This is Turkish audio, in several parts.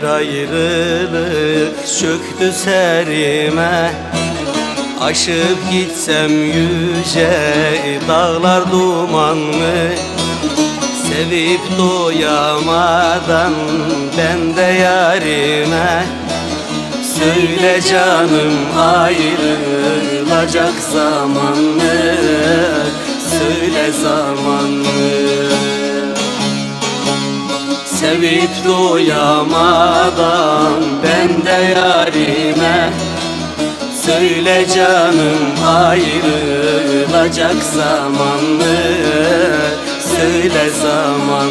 ayrılık çöktü serime. Aşıp gitsem yüce dağlar duman mı? Sevip doyamadan ben de yarime. Söyle canım ayrılacak zaman mı? Söyle zaman Sevip doyamadan ben de yarime. Söyle canım ayrılacak zaman mı Söyle zaman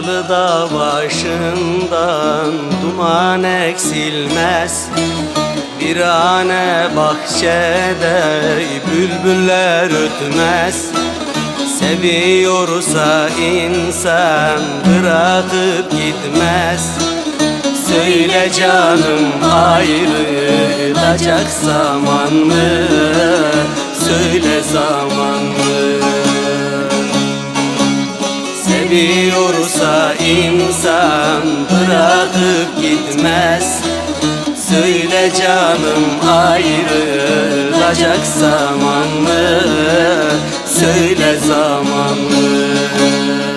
Karlı da başından duman eksilmez Bir ane bahçede bülbüller ötmez Seviyorsa insan bırakıp gitmez Söyle canım ayrılacak zaman mı? Söyle zaman mı? Seviyorsa insan bırakıp gitmez Söyle canım ayrılacak zaman mı? Söyle zaman mı?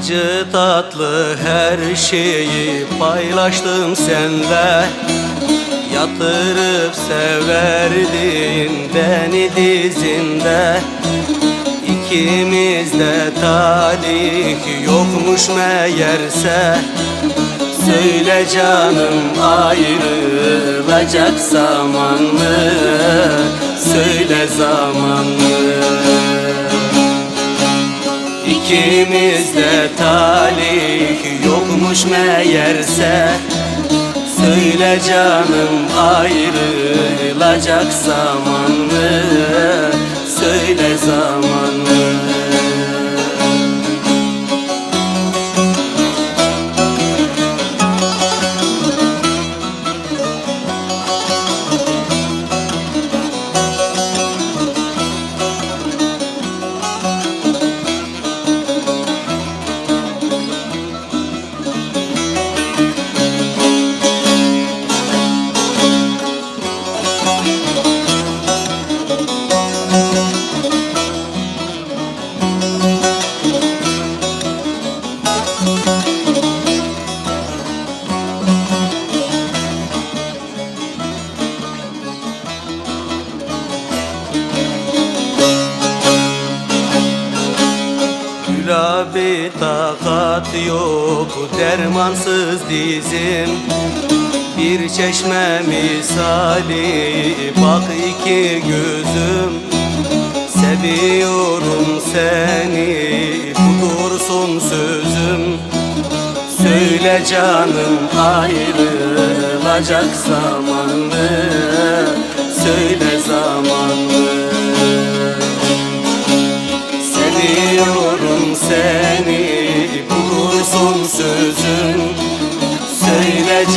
Acı tatlı her şeyi paylaştım senle Yatırıp severdin beni dizinde İkimiz de talih yokmuş meğerse Söyle canım ayrılacak zaman mı? Söyle zaman mı? İkimiz de talih yokmuş meğerse Söyle canım ayrılacak zaman mı? Söyle zaman mı? Gülabı takat yok dermansız dizim. Bir çeşme misali bak iki gözüm. Seviyorum seni tutursun sözüm. Söyle canım ayrılacak zaman mı? Söyle seni bulursun sözüm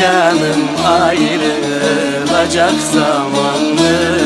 canım ayrılacak zaman? Söyle?